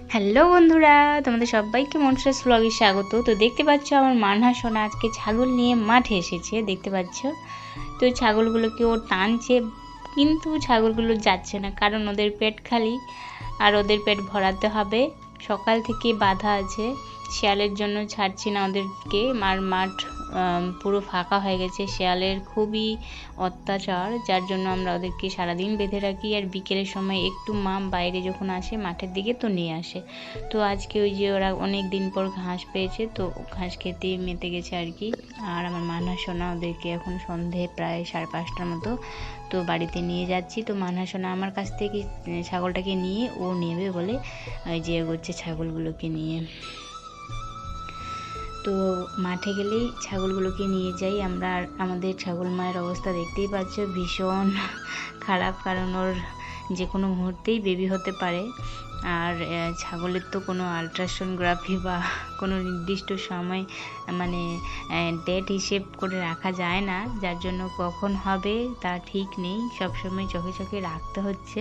Hello বন্ধুরা, তোমাদের সবাইকে মনসাস ব্লগে স্বাগত। তো দেখতে পাচ্ছ আমার মানহা সোনা আজকে ছাগল নিয়ে মাঠে এসেছে, দেখতে পাচ্ছ? তো ছাগলগুলোকে ও টানছে, কিন্তু ছাগলগুলো যাচ্ছে না, কারণ ওদের পেট খালি আর ওদের পেট ভরাতে হবে। সকাল থেকে বাধা আছে, শিয়ালের জন্য ছাড়ছি না ওদেরকে, আর মাঠ পুরো ফাঁকা হয়ে গেছে। শেয়ালের খুবই অত্যাচার, যার জন্য আমরা ওদেরকে সারাদিন বেঁধে রাখি। আর বিকেলের সময় একটু মা বাইরে যখন আসে, মাঠের দিকে তো নিয়ে আসে। তো আজকে ওই যে ওরা অনেক দিন পর ঘাস পেয়েছে, তো ঘাস খেতে মেতে গেছে আর কি। আর আমার মানহা সোনা ওদেরকে এখন সন্ধে প্রায় সাড়ে পাঁচটার মতো, তো বাড়িতে নিয়ে যাচ্ছি। তো মানহা সোনা আমার কাছ থেকে ছাগলটাকে নিয়ে ও নেবে বলে ওই যে এগোচ্ছে ছাগলগুলোকে নিয়ে। তো মাঠে গেলেই ছাগলগুলোকে নিয়ে যাই। আমরা আর আমাদের ছাগল মায়ের অবস্থা দেখতেই পাচ্ছ, ভীষণ খারাপ, কারণ ওর যে কোনো মুহূর্তেই বেবি হতে পারে। আর ছাগলের তো কোনো আলট্রাসোনোগ্রাফি বা কোনো নির্দিষ্ট সময় মানে ডেট হিসেব করে রাখা যায় না। যার জন্য কখন হবে তা ঠিক নেই। সবসময় চোখে চোখে রাখতে হচ্ছে।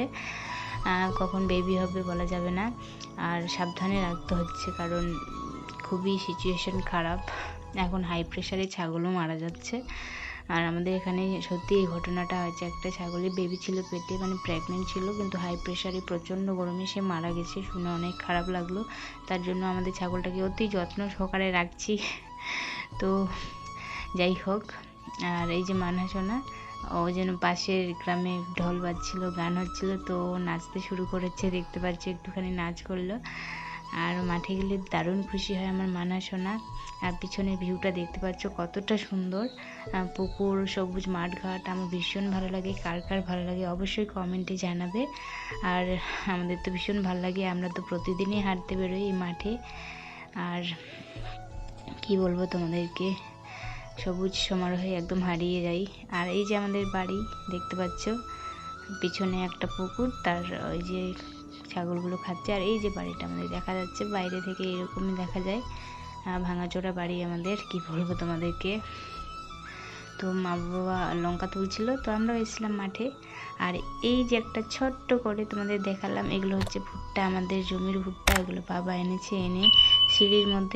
কখন বেবি হবে বলা যাবে না। আর সাবধানে রাখতে হচ্ছে, কারণ খুবই সিচুয়েশন খারাপ। এখন হাই প্রেশারে ছাগলও মারা যাচ্ছে। আর আমাদের এখানে সত্যি এই ঘটনাটা হয়েছে, একটা ছাগলের বেবি ছিল পেটে মানে প্রেগনেন্ট ছিল, কিন্তু হাই প্রেশারে প্রচণ্ড গরমে সে মারা গেছে, শুনে অনেক খারাপ লাগল। তার জন্য আমাদের ছাগলটাকে অতি যত্ন সহকারে রাখছি। তো যাই হোক, আর এই যে মানহাসোনা, ও যেন পাশের গ্রামে ঢোল বাজছিল, গান হচ্ছিল, তো নাচতে শুরু করেছে, দেখতে পাচ্ছি একটুখানি নাচ করল। আর মাঠে গেলে দারুণ খুশি হয় আমার মানা সোনা। আর পিছনের ভিউটা দেখতে পাচ্ছ কতটা সুন্দর। পুকুর, সবুজ মাঠঘাট, আমার ভীষণ ভালো লাগে। কার কার ভালো লাগে অবশ্যই কমেন্টে জানাবে। আর আমাদের তো ভীষণ ভালো লাগে, আমরা তো প্রতিদিনই হাঁটতে বেরোই এই মাঠে। আর কি বলব তোমাদেরকে, সবুজ সমারোহে একদম হারিয়ে যাই। আর এই যে আমাদের বাড়ি, দেখতে পাচ্ছ, পিছনে একটা পুকুর, তার ওই যে ছাগলগুলো খাচ্ছে। আর এই যে বাড়িটা আমাদের দেখা যাচ্ছে, বাইরে থেকে এরকমই দেখা যায়। ভাঙাচোরা বাড়ি আমাদের, কি বলব তোমাদেরকে? তো মা বাবা লঙ্কা তুলছিল, তো আমরাও এসেছিলাম মাঠে। আর এই যে একটা ছোট্ট করে তোমাদের দেখালাম, এগুলো হচ্ছে ভুট্টা, আমাদের জমির ভুট্টা, এগুলো বাবা এনেছে, এনে সিঁড়ির মধ্যে